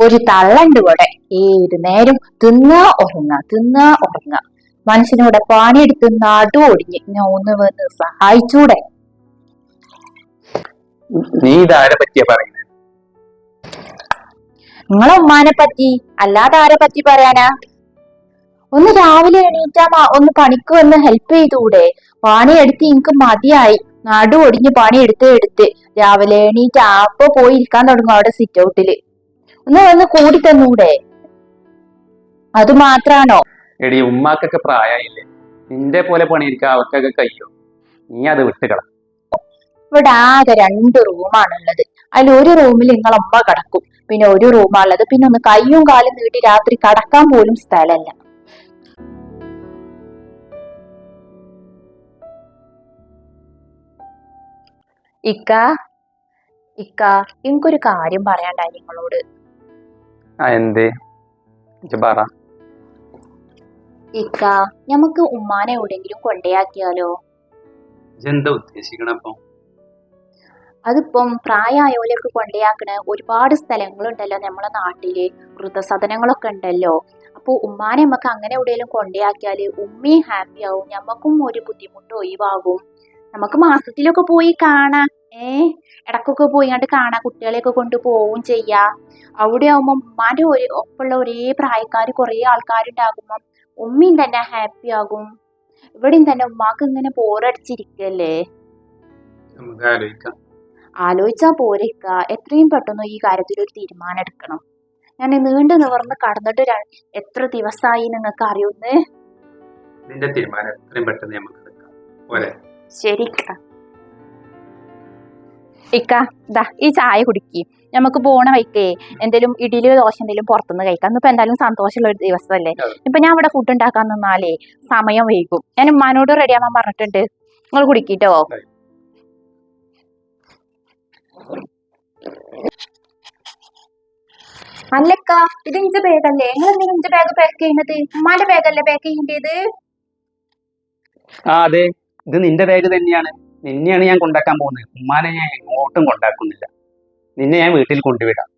ഒരു തള്ളണ്ട് കൂടെ ഏത് നേരം തിന്ന ഉറങ്ങ തിന്ന ഉറങ്ങ മനുഷ്യനോടെ പണിയെടുത്ത് നടു ഒടിഞ്ഞ് ഞാൻ ഒന്ന് വന്ന് സഹായിച്ചൂടെ? നീ ഇതാരെ പറ്റിയ പറയുന്നത് നിങ്ങളെ ഉമ്മാനെ പറ്റി അല്ലാതെ ആരെ പറ്റി പറയാനാ? ഒന്ന് രാവിലെ എണീറ്റാ ഒന്ന് പണിക്ക് വന്ന് ഹെൽപ്പ് ചെയ്തൂടെ? പണിയെടുത്ത് എനിക്ക് മതിയായി. നടു ഒടിഞ്ഞ് പണിയെടുത്ത് എടുത്ത് രാവിലെ എണീറ്റ് അപ്പൊ പോയി ഇരിക്കാൻ തുടങ്ങും അവിടെ സിറ്റ് ഔട്ടിൽ ഒന്ന് വന്ന് കൂടി തന്നൂടെ അത് മാത്രാണോ? എടി ഉമ്മാക്കൊക്കെ പ്രായമായില്ലേ നിന്റെ പോലെ പണിയിരിക്കാ അവർക്കൊക്കെ കഴിയോ നീ അത് വിട്ടുകള. ഇവിടെ ആകെ രണ്ട് റൂമാണുള്ളത്. അതിൽ ഒരു റൂമിൽ നിങ്ങൾ ഉമ്മ കിടക്കും. പിന്നെ ഒരു റൂമാണുള്ളത്. പിന്നെ ഒന്ന് കയ്യും കാലും നീട്ടി രാത്രി കടക്കാൻ പോലും സ്ഥലമല്ല. ഇക്ക ഇക്ക എനിക്കൊരു കാര്യം പറയാണ്ടായി നിങ്ങളോട്. എന്തേ? പറ. ഇക്ക നമുക്ക് ഉമ്മാനെ എവിടെങ്കിലും കൊണ്ടയാക്കിയാലോ? എന്താ ഉദ്ദേശിക്കണ അപ്പൊ അതിപ്പം പ്രായമായവരൊക്കെ കൊണ്ടയാക്കണ ഒരുപാട് സ്ഥലങ്ങളുണ്ടല്ലോ നമ്മളെ നാട്ടിൽ. വൃദ്ധസദനങ്ങളൊക്കെ ഉണ്ടല്ലോ. അപ്പൊ ഉമ്മാനെ നമുക്ക് അങ്ങനെ എവിടെയെങ്കിലും കൊണ്ടയാക്കിയാൽ ഉമ്മയും ഹാപ്പി ആവും. ഞമ്മക്കും ഒരു ബുദ്ധിമുട്ട് ഒഴിവാകും. നമുക്ക് മാസത്തിലൊക്കെ പോയി കാണാം. ഏ? ഇടക്കൊക്കെ പോയി കണ്ട് കാണാം കുട്ടികളെയൊക്കെ കൊണ്ട് പോവും ചെയ്യാ. അവിടെ ആവുമ്പോ ഉമ്മാന്റെ ഒരു ഒപ്പമുള്ള ഒരേ പ്രായക്കാർ കുറേ ആൾക്കാരുണ്ടാകുമ്പം ഉമ്മയും തന്നെ ഹാപ്പി ആകും. ഇവിടെയും തന്നെ ഉമ്മാക്ക് ഇങ്ങനെ ബോറടിച്ചിരിക്കല്ലേ? ആലോചിച്ചാ പോരേക്ക എത്രയും പെട്ടെന്ന് ഈ കാര്യത്തിൽ ഒരു തീരുമാനം എടുക്കണം. ഞാൻ നീണ്ടു നിവർന്ന് കടന്നിട്ട് എത്ര ദിവസമായി നിങ്ങൾക്ക് അറിയുന്നേ? നിന്റെ തീരുമാനം എത്രയും പെട്ടെന്ന് നമുക്ക് എടുക്കാം. പോലെ ശരി ഇക്ക. ദാ ഈ ചായ കുടിക്ക്. നമുക്ക് പോണ വൈക്കേ എന്തേലും ഇഡിലിയോ ദോശ എന്തേലും പുറത്തുനിന്ന് കഴിക്കാം. ഇപ്പൊ എന്തായാലും സന്തോഷമുള്ള ഒരു ദിവസമല്ലേ. ഇപ്പൊ ഞാൻ ഇവിടെ ഫുഡ് ഉണ്ടാക്കാൻ നിന്നാലേ സമയം വൈകും. ഞാൻ ഉമ്മാനോട് റെഡിയാവാൻ പറഞ്ഞിട്ടുണ്ട്. നിങ്ങൾ കുടിക്കിട്ടോ. അല്ലക്ക ഇത് ഇഞ്ച് ബാഗല്ലേ നിങ്ങൾ എന്തിനാ ഇഞ്ച് ബാഗ് പാക്ക് ചെയ്യുന്നത്? ഉമ്മാന്റെ ബാഗല്ലേ പാക്ക് ചെയ്യേണ്ടത്? ആ അതെ. ഇത് നിന്റെ ബാഗ് തന്നെയാണ്. നിന്നെയാണ് ഞാൻ കൊണ്ടാക്കാൻ പോകുന്നത്. ഉമ്മാനെ ഞാൻ എങ്ങോട്ടും കൊണ്ടാക്കുന്നില്ല. നിന്നെ ഞാൻ വീട്ടിൽ കൊണ്ടുവിടാം.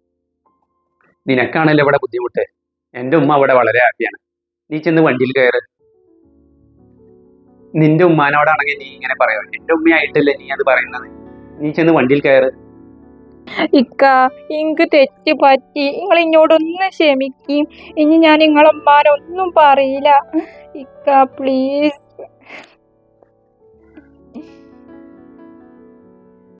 നിനക്കാണല്ലോ ഇവിടെ ബുദ്ധിമുട്ട്. എന്റെ ഉമ്മ അവിടെ വളരെ ഹാപ്പിയാണ് നീ ചെന്ന് വണ്ടിയിൽ കയറ്. നിന്റെ ഉമ്മാനോടാണെങ്കിൽ നീ ഇങ്ങനെ പറയാം. എന്റെ ഉമ്മയായിട്ടല്ലേ നീ അത് പറയുന്നത്? നീ ചെന്ന് വണ്ടിയിൽ കയറ്. ഇക്ക തെറ്റ് പറ്റി. നിങ്ങൾ ഇങ്ങോട്ടൊന്ന് ക്ഷമിക്കും. ഇനി ഞാൻ നിങ്ങളമ്മാരൊന്നും പറയില്ല. ഇക്ക പ്ലീസ്